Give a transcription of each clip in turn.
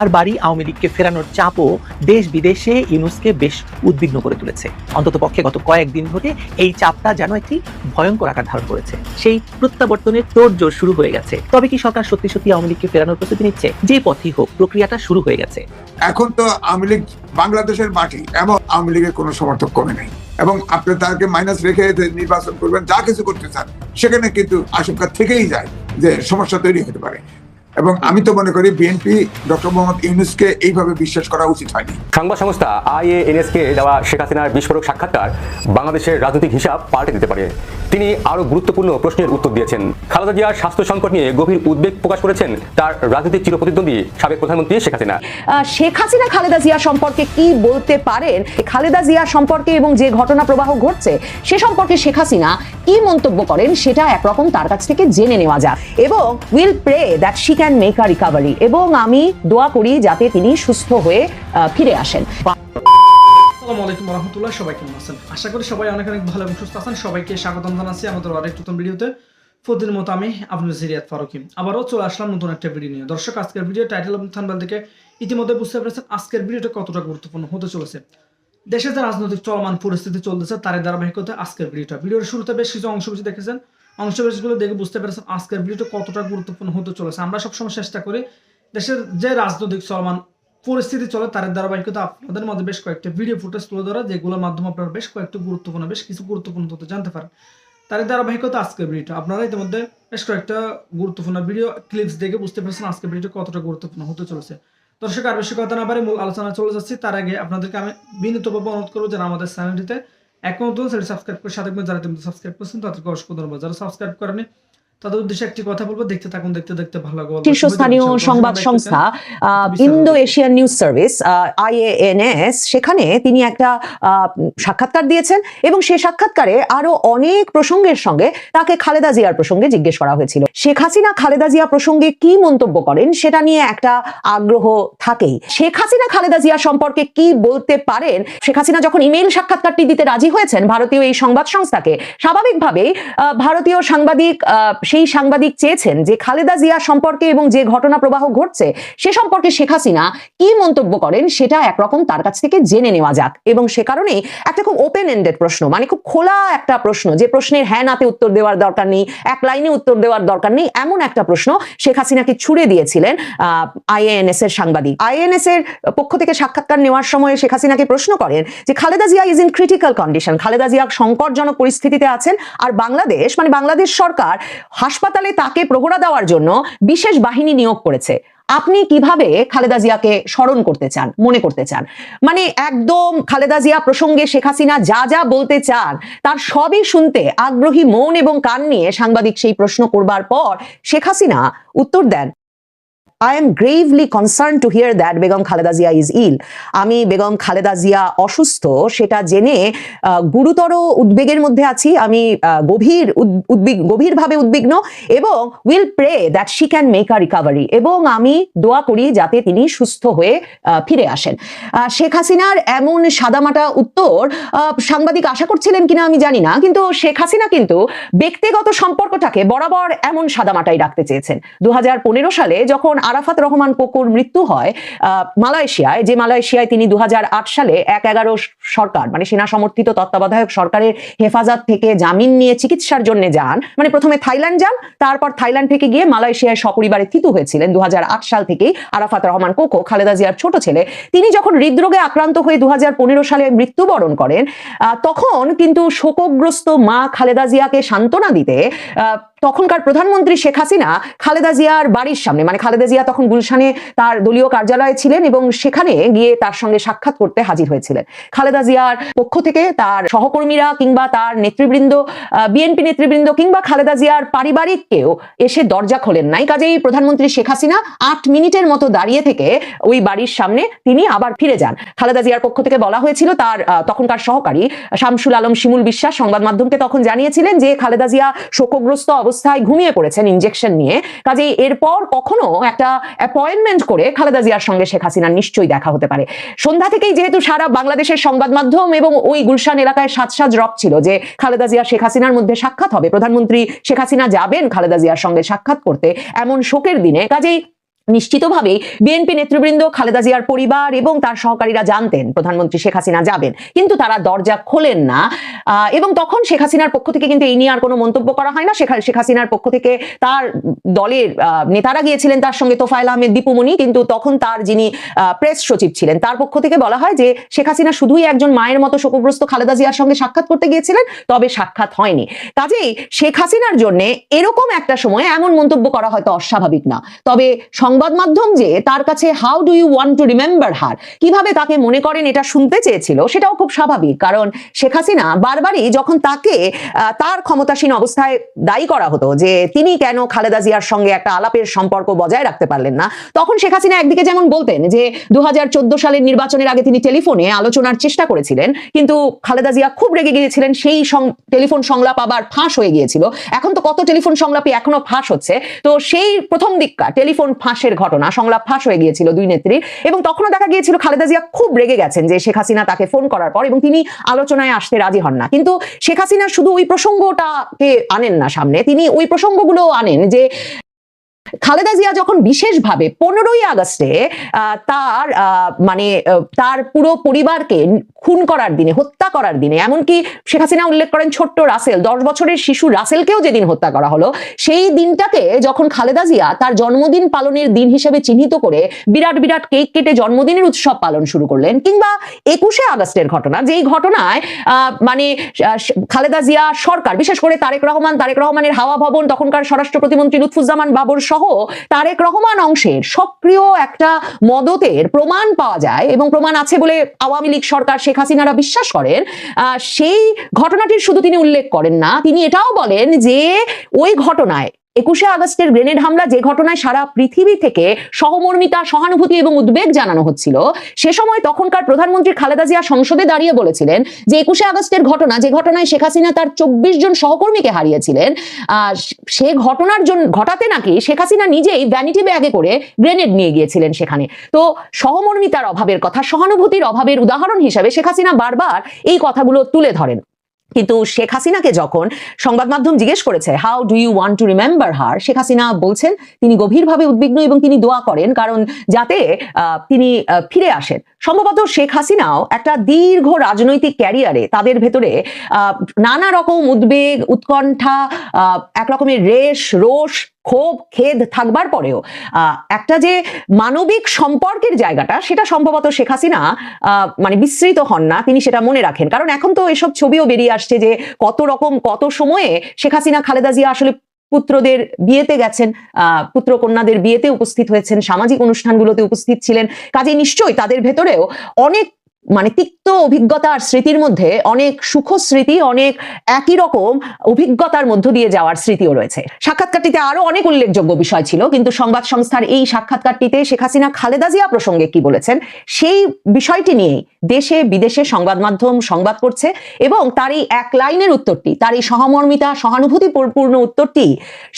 আর বাড়ি আওয়ামী লীগকে ফেরানোর চাপও দেশ বিদেশে ইউনুসকে বেশ উদ্বিগ্ন করে তুলেছে। অন্তত পক্ষে গত কয়েকদিন ধরে এই চাপটা যেন একটি ভয়ঙ্কর আকার ধারণ করেছে। সেই প্রত্যাবর্তনের তোড়জোড় শুরু হয়ে গেছে। তবে কি সরকার সত্যি সত্যি আওয়ামী লীগকে ফেরানোর প্রস্তুতি নিচ্ছে? যে পথই হোক, প্রক্রিয়াটা শুরু হয়ে গেছে। এখন তো আওয়ামী লীগ বাংলাদেশের মাটি এবং আওয়ামী লীগের কোনো সমর্থক কমে নেই। এবং আপনি তাকে মাইনাস রেখে নির্বাচন করবেন, যা কিছু করতে চান, সেখানে কিন্তু আশঙ্কা থেকেই যায় যে সমস্যা তৈরি হতে পারে। এবং আমি তো মনে করি বিএনপি ডক্টর মোহাম্মদ ইউনুসকে এইভাবে বিশ্বাস করা উচিত হয়নি। সংবাদ সংস্থা আইএএনএস কে দেওয়া শেখ হাসিনার বিস্ফোরক সাক্ষাৎকার বাংলাদেশের রাজনৈতিক হিসাব পাল্টে দিতে পারে। তিনি আরও গুরুত্বপূর্ণ প্রশ্নের উত্তর দিয়েছেন। খালেদা জিয়ার স্বাস্থ্য সংকট নিয়ে গভীর উদ্বেগ প্রকাশ করেছেন তার রাজনৈতিক চিরপ্রতিদ্বন্দ্বী সাবেক প্রধানমন্ত্রী শেখ হাসিনা। আহ, শেখ হাসিনা খালেদা জিয়া সম্পর্কে কি বলতে পারেন? খালেদা জিয়া সম্পর্কে এবং যে ঘটনা প্রবাহ ঘটছে সে সম্পর্কে শেখ হাসিনা কি মন্তব্য করেন সেটা একরকম তার কাছ থেকে জেনে নেওয়া যাক। এবং will pray that she can make a recovery এবং আমি দোয়া করি যাতে তিনি সুস্থ হয়ে ফিরে আসেন। আসসালামু আলাইকুম রহমতুল্লাহ সবাই কেমন আছেন? আশা করি সবাই অনেক অনেক ভালো এবং সুস্থ আছেন। সবাইকে স্বাগতম জানাচ্ছি আমাদের আরেক নতুন ভিডিওতে। মতো আমি আপনার আবারও চলে আসলাম নতুন একটা ভিডিও নিয়ে। দর্শক, আজকের ভিডিও টাইটেল এবং থানবাল থেকে ইতিমধ্যে বুঝতে পেরেছেন আজকের ভিডিওটা কতটা গুরুত্বপূর্ণ হতে চলেছে। দেশে যে রাজনৈতিক চলমান পরিস্থিতি চলতেছে তার ধারাবাহিকতা আজকের ভিডিওটা। ভিডিওর শুরুতে বেশ কিছু অংশ বেশি দেখেছেন। অংশ বেশগুলো দেখে বুঝতে পেরেছেন আজকের ভিডিওটা কতটা গুরুত্বপূর্ণ হতে চলেছে। আমরা সবসময় চেষ্টা করি দেশের যে রাজনৈতিক চলমান পরিস্থিতি চলে, তার ধারাবাহিকতা আপনাদের মধ্যে বেশ কয়েকটা ভিডিও ফুটেজ তুলে ধরা, যেগুলোর মাধ্যমে আপনারা বেশ কয়েকটা গুরুত্বপূর্ণ, বেশ কিছু গুরুত্বপূর্ণ তথ্য জানতে পারেন। তার ধারাবাহিকতা আজকের ভিডিওটা আপনারা ইতিমধ্যে বেশ কয়েকটা গুরুত্বপূর্ণ ভিডিও ক্লিপস দেখে বুঝতে পেরেছেন আজকের ভিডিওটা কতটা গুরুত্বপূর্ণ হতে চলেছে। দর্শক, আর বেশি কথা না পারে মূল আলোচনা চলে যাচ্ছি। তার আগে আপনাদেরকে আমি বিনীতভাবে অনুরোধ করব, যারা আমাদের চ্যানেলটিতে এখন সাবস্ক্রাইব করে সাথে যারা সাবস্ক্রাইব করছেন তাদেরকে অসংখ্য ধন্যবাদ। যারা সাবস্ক্রাইব করেনি তাদের উদ্দেশ্যে একটি কথা বলব দেখতে থাকুন দেখতে দেখতে ভালো লাগবে। শীর্ষস্থানীয় সংবাদ সংস্থা Indo Asian news service IANS সেখানে তিনি একটা সাক্ষাৎকার দিয়েছেন এবং সেই সাক্ষাৎকারে আরও অনেক প্রসঙ্গের সঙ্গে তাকে খালেদা জিয়ার প্রসঙ্গে জিজ্ঞেস করা হয়েছিল। শেখ হাসিনা খালেদা জিয়া প্রসঙ্গে কি মন্তব্য করেন সেটা নিয়ে একটা আগ্রহ থাকেই। শেখ হাসিনা খালেদা জিয়া সম্পর্কে কি বলতে পারেন? শেখ হাসিনা যখন ইমেইল সাক্ষাৎকারটি দিতে রাজি হয়েছেন ভারতীয় এই সংবাদ সংস্থাকে স্বাভাবিকভাবেই আহ, ভারতীয় সাংবাদিক আহ, সেই সাংবাদিক চেয়েছেন যে খালেদা জিয়া সম্পর্কে এবং যে ঘটনা প্রবাহ ঘটছে সে সম্পর্কে শেখ হাসিনা কি মন্তব্য করেন সেটা একরকম তার কাছ থেকে জেনে নেওয়া যাক। এবং সে কারণেই একটা খুব ওপেন এন্ডেড প্রশ্ন মানে খুব খোলা একটা প্রশ্ন যে প্রশ্নের হ্যাঁ নাতে উত্তর দেওয়ার দরকার নেই, এক লাইনে উত্তর দেওয়ার দরকার নেই, এমন একটা প্রশ্ন শেখ হাসিনাকে ছুড়ে দিয়েছিলেন আইএএনএস এর সাংবাদিক। আইএনএস এর পক্ষ থেকে সাক্ষাৎকার নেওয়ার সময় শেখ হাসিনাকে প্রশ্ন করেন যে Khaleda Zia is in critical condition Khaleda Zia সংকটজনক পরিস্থিতিতে আছেন, আর বাংলাদেশ মানে বাংলাদেশ সরকার হাসপাতালে তাকে প্রহরা দেওয়ার জন্য বিশেষ বাহিনী নিয়োগ করেছে। আপনি কীভাবে খালেদা জিয়াকে স্মরণ করতে চান, মনে করতে চান? মানে একদম খালেদা জিয়া প্রসঙ্গে শেখ হাসিনা যা যা বলতে চান, তার সবই শুনতে আগ্রহী মন এবং কান নিয়ে সাংবাদিক সেই প্রশ্ন করবার পর শেখ হাসিনা উত্তর দেন I am gravely concern to hear that Begum Khaleda Zia is ill আমি বেগম খালেদা জিয়া অসুস্থ, সেটা জেনে গুরুতর উদ্বেগের মধ্যে আছি। আমি গভীর উদ্বিগ, গভীরভাবে উদ্বিগ্ন এবং will pray that she can make a recovery এবং আমি দোয়া করি যাতে তিনি সুস্থ হয়ে ফিরে আসেন। শেখ হাসিনার এমন সাদামাটা উত্তর সাংবাদিক আশা করছিলেন কিনা আমি জানি না, কিন্তু শেখ হাসিনা কিন্তু ব্যক্তিগত সম্পর্কটাকে বরাবর এমন সাদামাটাই রাখতে চেয়েছেন। দু হাজার পনেরো সালে যখন আরাফাত রহমান কোকুর মৃত্যু হয় মালয়েশিয়ায়, যে মালয়েশিয়ায় তিনি দু সালে এক এগারো সরকার মানে সেনা সমর্থিত তত্ত্বাবধায়ক সরকারের হেফাজত থেকে জামিন নিয়ে চিকিৎসার জন্য যান। মানে প্রথমে থাইল্যান্ড যান, তারপর থাইল্যান্ড থেকে গিয়ে মালয়েশিয়ায় সপরিবারে থিতু হয়েছিলেন দু হাজার আট সাল থেকেই আরাফাত রহমান কোকো খালেদা জিয়ার ছোট ছেলে। তিনি যখন হৃদরোগে আক্রান্ত হয়ে দু হাজার পনেরো সালে মৃত্যুবরণ করেন তখন কিন্তু শোকগ্রস্ত মা খালেদা জিয়াকে সান্ত্বনা দিতে তখনকার প্রধানমন্ত্রী শেখ হাসিনা খালেদা জিয়ার বাড়ির সামনে মানে খালেদা জিয়া তখন গুলশানে তার দলীয় কার্যালয়ে ছিলেন এবং সেখানে গিয়ে তার সঙ্গে সাক্ষাৎ করতে হাজির হয়েছিলেন। খালেদা জিয়ার পক্ষ থেকে তার সহকর্মীরা কিংবা তার নেতৃবৃন্দ বিএনপি নেতৃবৃন্দ কিংবা খালেদা জিয়ার পারিবারিক কেউ এসে দরজা খোলেন নাই। কাজেই প্রধানমন্ত্রী শেখ হাসিনা আট মিনিটের মতো দাঁড়িয়ে থেকে ওই বাড়ির সামনে তিনি আবার ফিরে যান। খালেদা জিয়ার পক্ষ থেকে বলা হয়েছিল তার তখনকার সহকারী শামসুল আলম শিমুল বিশ্বাস সংবাদ মাধ্যমকে তখন জানিয়েছিলেন যে খালেদা জিয়া শোকগ্রস্ত অবস্থায় ঘুমিয়ে পড়েছেন ইনজেকশন নিয়ে। কাজেই এরপর কখনো একটা অ্যাপয়েন্টমেন্ট করে খালেদা জিয়ার সঙ্গে শেখ হাসিনা নিশ্চয়ই দেখা হতে পারে। সন্ধ্যা থেকেই যেহেতু সারা বাংলাদেশের সংবাদ মাধ্যম এবং ওই গুলশান এলাকায় সাজ সাজ রব ছিল যে খালেদা জিয়া শেখ হাসিনার মধ্যে সাক্ষাৎ হবে। প্রধানমন্ত্রী শেখ হাসিনা যাবেন খালেদা জিয়ার সঙ্গে সাক্ষাৎ করতে এমন শোকের দিনে। কাজেই নিশ্চিতভাবেই বিএনপি নেতৃবৃন্দ খালেদা জিয়ার পরিবার এবং তার সহকারীরা জানতেন প্রধানমন্ত্রী শেখ হাসিনা যাবেন, কিন্তু তারা দরজা খোলেন না। এবং তখন শেখ হাসিনার পক্ষ থেকে কিন্তু এই নিয়ে আর কোনো মন্তব্য করা হয় না। শেখ হাসিনার পক্ষ থেকে তার দলের নেতারা গিয়েছিলেন তার সঙ্গে তোফায়েল আহমেদ দীপুমণি কিন্তু তখন তার যিনি প্রেস সচিব ছিলেন, তার পক্ষ থেকে বলা হয় যে শেখ হাসিনা শুধুই একজন মায়ের মতো শোকগ্রস্ত খালেদা জিয়ার সঙ্গে সাক্ষাৎ করতে গিয়েছিলেন, তবে সাক্ষাৎ হয়নি। কাজেই শেখ হাসিনার জন্য এরকম একটা সময়ে এমন মন্তব্য করা হয়তো অস্বাভাবিক না। তবে সংবাদ মাধ্যম যে তার কাছে how do you want to remember her কীভাবে তাকে মনে করেন এটা শুনতে চেয়েছিল? সেটাও খুব স্বাভাবিক। কারণ শেখ হাসিনা বারবারই যখন তাকে তার ক্ষমতাসীন অবস্থায় দায়ী করা হতো যে তিনি কেন খালেদা জিয়ার সঙ্গে একটা আলাপের সম্পর্ক বজায় রাখতে পারলেন না, তখন শেখ হাসিনা একদিকে যেমন বলতেন যে দু হাজার চোদ্দ সালের নির্বাচনের আগে তিনি টেলিফোনে আলোচনার চেষ্টা করেছিলেন, কিন্তু খালেদা জিয়া খুব রেগে গিয়েছিলেন, সেই টেলিফোন সংলাপ আবার ফাঁস হয়ে গিয়েছিল। এখন তো কত টেলিফোন সংলাপই এখনও ফাঁস হচ্ছে। তো সেই প্রথম দিককার টেলিফোন ফাঁসের ঘটনা। সংলাপ ফাঁস হয়ে গিয়েছিল দুই নেত্রী এবং তখনও দেখা গিয়েছিল খালেদা জিয়া খুব রেগে গেছেন যে শেখ হাসিনা তাকে ফোন করার পর এবং তিনি আলোচনায় আসতে রাজি হন না। কিন্তু শেখ হাসিনা শুধু ওই প্রসঙ্গটাকে আনেন না সামনে, তিনি ওই প্রসঙ্গগুলো আনেন যে খালেদা জিয়া যখন বিশেষভাবে পনেরোই আগস্টে তার মানে তার পুরো পরিবারকে খুন করার দিনে, হত্যা করার দিনে, এমনকি শেখ হাসিনা উল্লেখ করেন ছোট্ট রাসেল, দশ বছরের শিশু রাসেলকেও যেদিন হত্যা করা হলো, সেই দিনটাকে যখন খালেদা জিয়া তার জন্মদিন পালনের দিন হিসেবে চিহ্নিত করে বিরাট বিরাট কেক কেটে জন্মদিনের উৎসব পালন শুরু করলেন, কিংবা একুশে আগস্টের ঘটনা, যেই ঘটনায় মানে খালেদা জিয়া সরকার, বিশেষ করে তারেক রহমান, তারেক রহমানের হাওয়া ভবন, তখনকার স্বরাষ্ট্র প্রতিমন্ত্রী লুৎফুজ্জামান বাবর সহ তারেক রহমান অংশের সক্রিয় একটা মদতের প্রমাণ পাওয়া যায় এবং প্রমাণ আছে বলে আওয়ামী লীগ সরকার শেখ হাসিনারা বিশ্বাস করেন। সেই ঘটনাটির শুধু তিনি উল্লেখ করেন না, তিনি এটাও বলেন যে ওই ঘটনায় একুশে আগস্টের গ্রেনেড হামলা যে ঘটনায় সারা পৃথিবী থেকে সহমর্মিতা, সহানুভূতি এবং উদ্বেগ জানানো হচ্ছিল, সে সময় তখনকার প্রধানমন্ত্রী খালেদা জিয়া সংসদে দাঁড়িয়ে বলেছিলেন যে একুশে আগস্টের ঘটনা, যে ঘটনায় শেখ হাসিনা তার চব্বিশ জন সহকর্মীকে হারিয়েছিলেন সে ঘটনার জন্য ঘটাতে নাকি শেখ হাসিনা নিজেই ভ্যানিটি ব্যাগে করে গ্রেনেড নিয়ে গিয়েছিলেন সেখানে। তো সহমর্মিতার অভাবের কথা, সহানুভূতির অভাবের উদাহরণ হিসাবে শেখ হাসিনা বারবার এই কথাগুলো তুলে ধরেন। কিন্তু শেখ হাসিনাকে যখন সংবাদ মাধ্যম জিজ্ঞেস করেছে how do you want to remember her Sheikh Hasina বলছেন, তিনি গভীরভাবে উদ্বিগ্ন এবং তিনি দোয়া করেন, কারণ যাতে তিনি ফিরে আসেন। সম্ভবত শেখ হাসিনাও একটা দীর্ঘ রাজনৈতিক ক্যারিয়ারে তাদের ভেতরে নানা রকম উদ্বেগ, উৎকণ্ঠা এক রকমের রেশ, রোষ ক্ষোভ, খেদ থাকবার পরেও একটা যে মানবিক সম্পর্কের জায়গাটা, সেটা সম্ভবত শেখ হাসিনা মানে বিস্মৃত হন না, তিনি সেটা মনে রাখেন। কারণ এখন তো এসব ছবিও বেরিয়ে আসছে যে কত রকম, কত সময়ে শেখ হাসিনা, খালেদা জিয়া আসলে পুত্রদের বিয়েতে গেছেন পুত্র কন্যাদের বিয়েতে উপস্থিত হয়েছেন, সামাজিক অনুষ্ঠানগুলোতে উপস্থিত ছিলেন। কাজে নিশ্চয়ই তাদের ভেতরেও অনেক মানে তিক্ত অভিজ্ঞতার স্মৃতির মধ্যে অনেক সুখ স্মৃতি, অনেক একই রকম অভিজ্ঞতার মধ্য দিয়ে যাওয়ার স্মৃতিও রয়েছে। সাক্ষাৎকারটিতে আরও অনেক উল্লেখযোগ্য বিষয় ছিল, কিন্তু সংবাদ সংস্থার এই সাক্ষাৎকারটিতে শেখ হাসিনা খালেদা জিয়া প্রসঙ্গে কি বলেছেন, সেই বিষয়টি নিয়েই দেশে বিদেশে সংবাদ মাধ্যম সংবাদ করছে এবং তার এই এক লাইনের উত্তরটি, তার এই সহমর্মিতা, সহানুভূতিপূর্ণ উত্তরটি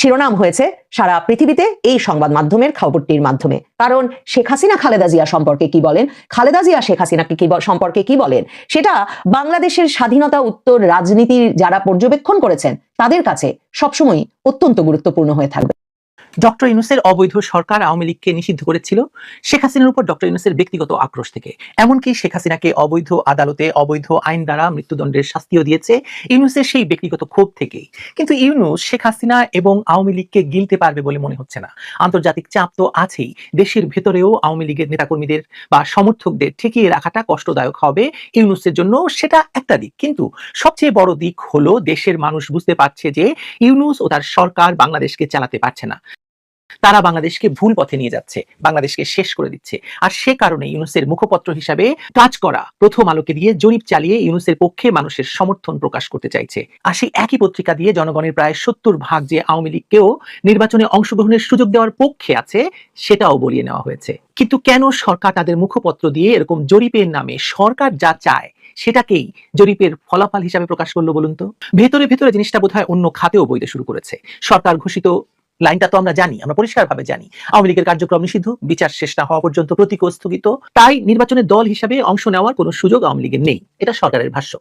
শিরোনাম হয়েছে সারা পৃথিবীতে এই সংবাদ মাধ্যমের খবরটির মাধ্যমে। কারণ শেখ হাসিনা খালেদা জিয়া সম্পর্কে কি বলেন? খালেদা জিয়া শেখ হাসিনাকে কি সম্পর্কে কি বলেন? সেটা বাংলাদেশের স্বাধীনতা উত্তর রাজনীতির যারা পর্যবেক্ষণ করেছেন, তাদের কাছে সবসময় অত্যন্ত গুরুত্বপূর্ণ হয়ে থাকবে। ডক্টর ইউনুসের অবৈধ সরকার আওয়ামী লীগকে নিষিদ্ধ করেছিল, শেখ হাসিনার উপর ডক্টর ইউনুসের ব্যক্তিগত আক্রোশ থেকে। এমনকি শেখ হাসিনাকে অবৈধ আদালতে অবৈধ আইন দ্বারা মৃত্যুদণ্ডের শাস্তিও দিয়েছে ইউনুসের সেই ব্যক্তিগত ক্ষোভ থেকেই। কিন্তু ইউনুস শেখ হাসিনা এবং আওয়ামী লীগকে গিলতে পারবে বলে মনে হচ্ছে না। আন্তর্জাতিক চাপ তো আছেই, দেশের ভেতরেও আওয়ামী লীগের নেতাকর্মীদের বা সমর্থকদের ঠেকিয়ে রাখাটা কষ্টদায়ক হবে ইউনুসের জন্য, সেটা একটা দিক। কিন্তু সবচেয়ে বড় দিক হলো, দেশের মানুষ বুঝতে পারছে যে ইউনুস ও তার সরকার বাংলাদেশকে চালাতে পারছে না। তারা বাংলাদেশকে ভুল পথে নিয়ে যাচ্ছে, বাংলাদেশকে শেষ করে দিচ্ছে। আর সে কারণে ইউনুসের মুখপত্র হিসাবে কাজ করা প্রথম আলোকে দিয়ে জরিপ চালিয়ে ইউনুসের পক্ষে মানুষের সমর্থন প্রকাশ করতে চাইছে। আর সেই একই পত্রিকা দিয়ে জনগণের প্রায় সত্তর ভাগ যে আওয়ামী লীগকেও নির্বাচনে অংশগ্রহণের সুযোগ দেওয়ার পক্ষে আছে, সেটাও বলিয়ে নেওয়া হয়েছে। কিন্তু কেন সরকার তাদের মুখপত্র দিয়ে এরকম জরিপের নামে সরকার যা চায়, সেটাকেই জরিপের ফলাফল হিসাবে প্রকাশ করল বলুন তো? ভেতরে ভেতরে জিনিসটা বোধহয় অন্য খাতেও বইতে শুরু করেছে। সরকার ঘোষিত লাইনটা তো আমরা জানি, আমরা পরিষ্কারভাবে জানি। আওয়ামী লীগের কার্যক্রম নিষিদ্ধ, বিচার শেষ না হওয়া পর্যন্ত প্রতীক স্থগিত তাই নির্বাচনের দল হিসাবে অংশ নেওয়ার কোনো সুযোগ আওয়ামী লীগের নেই। এটা সরকারের ভাষ্য।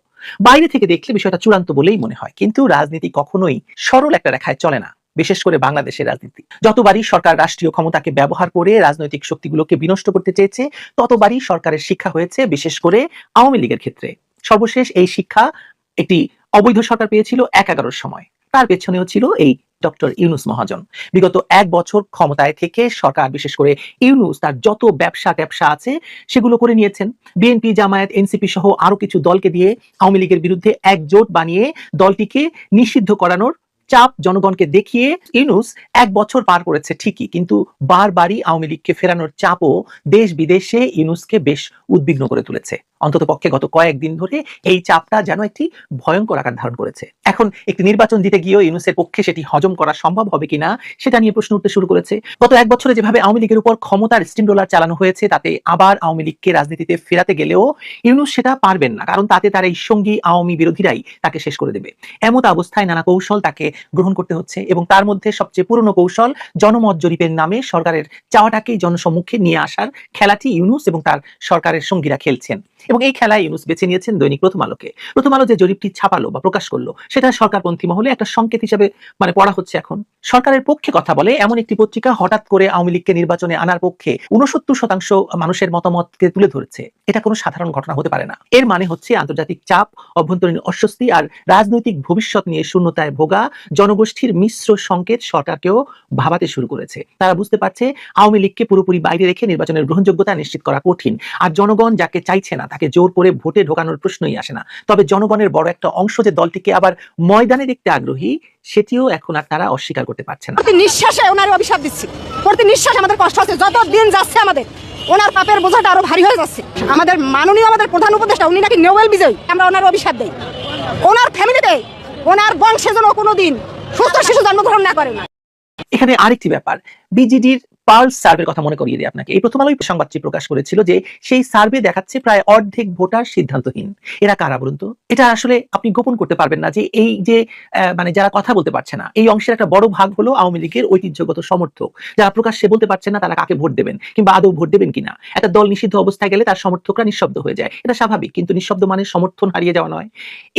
বাইরে থেকে দেখলে বিষয়টা চূড়ান্ত বলেই মনে হয়। কিন্তু রাজনীতি কখনোই সরল একটা রেখায় চলে না। বিশেষ করে বাংলাদেশের রাজনীতি। যতবারই সরকার রাষ্ট্রীয় ক্ষমতাকে ব্যবহার করে রাজনৈতিক শক্তিগুলোকে বিনষ্ট করতে চেয়েছে, ততবারই সরকারের শিক্ষা হয়েছে, বিশেষ করে আওয়ামী লীগের ক্ষেত্রে। সর্বশেষ এই শিক্ষা একটি অবৈধ সরকার পেয়েছিল এক এগারোর সময়। তার পেছনেও ছিল এই ডক্টর ইউনুস মহাজন। বিগত এক বছর ক্ষমতায় থেকে সরকার, বিশেষ করে ইউনুস, তার যত ব্যবসা ট্যাবসা আছে, সেগুলো করে নিয়েছেন। বিএনপি জামায়াত এনসিপি সহ আরও কিছু দলকে দিয়ে আওয়ামী লীগের বিরুদ্ধে একজোট বানিয়ে দলটিকে নিষিদ্ধ করানোর চাপ জনগণকে দেখিয়ে ইউনুস এক বছর পার করেছে ঠিকই, কিন্তু বারবারই আওয়ামী লীগকে ফেরানোর চাপও দেশ বিদেশে ইউনুসকে বেশ উদ্বিগ্ন করে তুলেছে। অন্তত পক্ষে গত কয়েকদিন ধরে এই চাপটা যেন একটি ভয়ঙ্কর আকার ধারণ করেছে। এখন একটি নির্বাচন দিতে গিয়েও ইউনুসের পক্ষে সেটি হজম করা সম্ভব হবে কিনা সেটা নিয়ে প্রশ্ন উঠতে শুরু করেছে। গত এক বছরে যেভাবে আওয়ামী লীগের উপর ক্ষমতার স্টিম রোলার চালানো হয়েছে, তাতে আবার আওয়ামী লীগকে রাজনীতিতে ফেরাতে গেলেও ইউনুস সেটা পারবেন না, কারণ তাতে তার এই সঙ্গী আওয়ামী বিরোধীরাই তাকে শেষ করে দেবে। এমত অবস্থায় নানা কৌশল তাকে গ্রহণ করতে হচ্ছে এবং তার মধ্যে সবচেয়ে পুরনো কৌশল জনমত জরিপের নামে সরকারের চাওয়াটাকে জনসম্মুখে নিয়ে আসার খেলাটি ইউনুস এবং তার সরকারের সঙ্গীরা খেলছেন। এবং এই খেলায় ইউনুস বেছে নিয়েছেন দৈনিক প্রথম আলোকে। প্রথম আলো যে জরিপটি ছাপালো বা প্রকাশ করল, সেটা সরকারপন্থী মহলে একটা সংকেত হিসেবে মানে পড়া হচ্ছে এখন। সরকারের পক্ষে কথা বলে এমন একটি পত্রিকা হঠাৎ করে আওয়ামী লীগকে নির্বাচনে আনার পক্ষে উনসত্তর শতাংশ মানুষের মতামতকে তুলে ধরেছে। এটা কোনো সাধারণ ঘটনা হতে পারে না। এর মানে হচ্ছে আন্তর্জাতিক চাপ, অভ্যন্তরীণ অস্বস্তি আর রাজনৈতিক ভবিষ্যৎ নিয়ে শূন্যতায় ভোগা জনগোষ্ঠীর মিশ্র সংকেত সরকারকেও ভাবাতে শুরু করেছে। তারা বুঝতে পারছে আওয়ামী লীগকে পুরোপুরি বাইরে রেখে নির্বাচনের গ্রহণযোগ্যতা নিশ্চিত করা কঠিন। আর জনগণ যাকে চাইছে না, তাকে জোর করে ভোটে ঢোকানোর প্রশ্নই আসে না। তবে জনগণের বড় একটা অংশ যে দলটিকে আবার ময়দানে দেখতে আগ্রহী, সেটিও এখন আর তারা অস্বীকার করতে পারছে না। নিঃশ্বাসে ওনার অভিশাপ দিচ্ছি। প্রতি নিঃশ্বাসে আমাদের কষ্ট হচ্ছে। যত দিন যাচ্ছে আমাদের ওনার পাপের বোঝাটা আরও ভারী হয়ে যাচ্ছে। আমাদের মাননীয় আমাদের প্রধান উপদেষ্টা, উনি নাকি নোবেল বিজয়ী। আমরা ওনার অভিশাপ দেই। ওনার ফ্যামিলিতে ওনার বংশে যেন কোনোদিন সুস্থ শিশু জন্মগ্রহণ না করে না। এখানে আরেকটি ব্যাপার, বিজিডির পার্লস সার্ভের কথা মনে করিয়ে দিই আপনাকে। এই প্রথম আলোই সংবাদটি প্রকাশ করেছিল যে সেই সার্ভে দেখাচ্ছে প্রায় অর্ধেক ভোটার সিদ্ধান্তহীন। এরা কারা বলুন তো? এটা আসলে আপনি গোপন করতে পারবেন না যে এই যে মানে যারা কথা বলতে পারছে না, এই অংশের একটা বড় ভাগ হলো আওয়ামী লীগের ঐতিহ্যগত সমর্থক। যারা প্রকাশ্যে বলতে পারছে না তারা কাকে ভোট দেবেন কিংবা আদৌ ভোট দেবেন কিনা? একটা দল নিষিদ্ধ অবস্থায় গেলে তার সমর্থকরা নিঃশব্দ হয়ে যায়। এটা স্বাভাবিক, কিন্তু নিঃশব্দ মানে সমর্থন হারিয়ে যাওয়া নয়।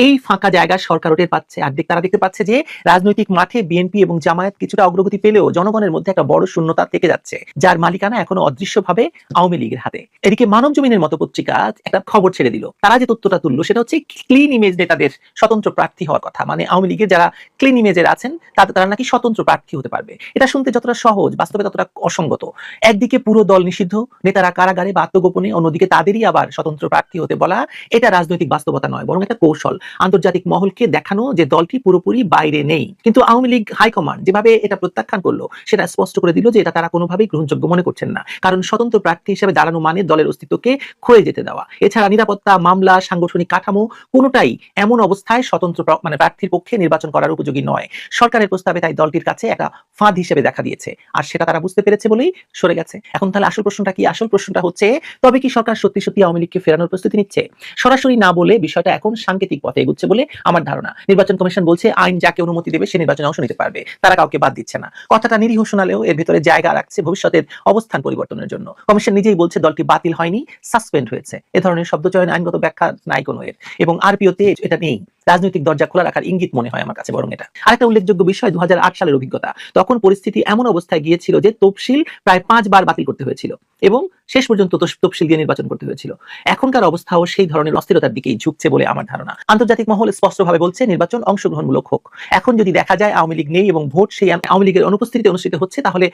এই ফাঁকা জায়গা সরকার ওটের পাচ্ছে। আর তারা দেখতে পাচ্ছে যে রাজনৈতিক মাঠে বিএনপি এবং জামায়াত কিছুটা অগ্রগতি পেলেও জনগণের মধ্যে একটা বড় শূন্যতা থেকে যার মালিকানা এখনও অদৃশ্যভাবে আওয়ামী লীগের হাতে। এদিকে মানব জমিনের মতো পত্রিকা একটা খবর ছেড়ে দিল। তারা যে তথ্যটা তুললো, সেটা হচ্ছে ক্লিন ইমেজ নেতাদের স্বতন্ত্র প্রার্থী হওয়ার কথা। মানে আওয়ামী লীগের যারা ক্লিন ইমেজের আছেন তাতে তারা নাকি স্বতন্ত্র প্রার্থী হতে পারবে। এটা শুনতে যতটা সহজ, বাস্তবে ততটা অসঙ্গত। একদিকে পুরো দল নিষিদ্ধ, নেতারা কারাগারে বা আত্মগোপনে, অন্যদিকে তাদেরই আবার স্বতন্ত্র প্রার্থী হতে বলা, এটা রাজনৈতিক বাস্তবতা নয়, বরং একটা কৌশল। আন্তর্জাতিক মহলকে দেখানো যে দলটি পুরোপুরি বাইরে নেই। কিন্তু আওয়ামী লীগ হাইকমান্ড যেভাবে এটা প্রত্যাখ্যান করল, সেটা স্পষ্ট করে দিল যে এটা তারা কোনোভাবেই গ্রহণযোগ্য মনে করছেন না। কারণ স্বতন্ত্র প্রার্থী হিসেবে দাঁড়ানো মানে দলের অস্তিত্বকে ক্ষয়ে যেতে দেওয়া। এছাড়া নিরাপত্তা, মামলা, সাংগঠনিক কাঠামো কোনোটাই এমন অবস্থায় স্বতন্ত্র মানে প্রার্থীর পক্ষে নির্বাচন করার উপযোগী নয়। সরকারের প্রস্তাবে তাই দলটির কাছে একটা ফাঁদ হিসেবে দেখা দিয়েছে। আর সেটা তারা বুঝতে পেরেছে বলেই সরে গেছে। এখন তাহলে আসল প্রশ্নটা কি? আসল প্রশ্নটা হচ্ছে, তবে কি সরকার সত্যি সত্যি আওয়ামী লীগকে ফেরানোর প্রস্তুতি নিচ্ছে? সরাসরি না বলে বিষয়টা এখন সাংকেতিক পথে এগুচ্ছে বলে আমার ধারণা। নির্বাচন কমিশন বলছে, আইন যাকে অনুমতি দেবে, সে নির্বাচনে অংশ নিতে পারবে। তারা কাউকে বাদ দিচ্ছে না। কথাটা নিরীহ শোনালেও এর ভিতরে জায়গা রাখছে ভবিষ্যতের অবস্থান পরিবর্তনের জন্য। কমিশন নিজেই বলছে দলটি বাতিল হয়নি, সাসপেন্ড হয়েছে। এ ধরনের শব্দচয়ন আইনগত ব্যাখ্যা নাই কোনো এর। এবং আরপিওতে এটা নেই। রাজনৈতিক দরজা খোলা রাখার ইঙ্গিত মনে হয় আমার কাছে বরং এটা। আরেকটা উল্লেখযোগ্য বিষয় দু সালের অভিজ্ঞতা। তখন পরিস্থিতি এমন অবস্থায় গিয়েছিল যে তফসিল প্রায় পাঁচবার বাতিল করতে হয়েছিল এবং শেষ পর্যন্ত তফসিল দিয়ে নির্বাচন করতে হয়েছিল। এখনকার অবস্থাও সেই ধরনের অস্থিরতার দিকেই ঝুঁকছে বলে আমার ধারণা। আন্তর্জাতিক মহল স্পষ্টভাবে বলছে, নির্বাচন অংশগ্রহণমূলক হোক। এখন যদি দেখা যায় আওয়ামী লীগ নেই এবং ভোট সেই আওয়ামী লীগের অনুপস্থিতিতে অনুষ্ঠিত হচ্ছে, তাহলে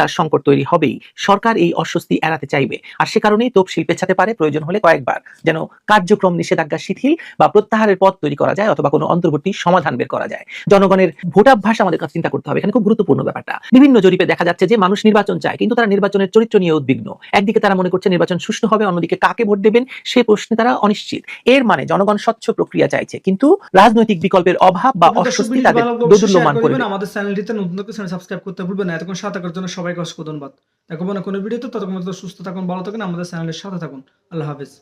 গ্রহণযোগ্যতার সংকট তৈরি হবেই। সরকার এই অস্বস্তি এড়াতে চাইবে। আর সে কারণেই তফসিল পেছাতে পারে প্রয়োজন হলে কয়েকবার। যেন কার্যক্রম নিষেধাজ্ঞা শিথিল বা প্রত্যাহারের পথ তৈরি করা যায় অথবা কোনো অন্তর্বর্তী সমাধান বের করা যায়। জনগণের ভোটাভ্যাস আমাদের কাছে চিন্তা করতে হবে। এখানে খুব গুরুত্বপূর্ণ ব্যাপারটা। বিভিন্ন জরিপে দেখা যাচ্ছে যে মানুষ নির্বাচন চায় কিন্তু তারা নির্বাচনের চরিত্র নিয়ে উদ্বিগ্ন। একদিকে তারা মনে করছে নির্বাচন সুষ্ঠু হবে অন্যদিকে কাকে ভোট দেবেন সে প্রশ্নে তারা অনিশ্চিত। এর মানে জনগণ স্বচ্ছ প্রক্রিয়া চাইছে কিন্তু রাজনৈতিক বিকল্পের অভাব বা অস্বস্তি তাদের দোদুল্যমান করবে আমাদের চ্যানেলটিতে নতুন চ্যানেল সাবস্ক্রাইব করতে ভুলবেন না। এতক্ষণ সাথে থাকার জন্য সবাইকে অসংখ্য ধন্যবাদ। দেখব না কোনো ভিডিওতে। ততক্ষণ সুস্থ থাকুন, ভালো থাকুন, আমাদের চ্যানেলের সাথে থাকুন। আল্লাহ হাফেজ।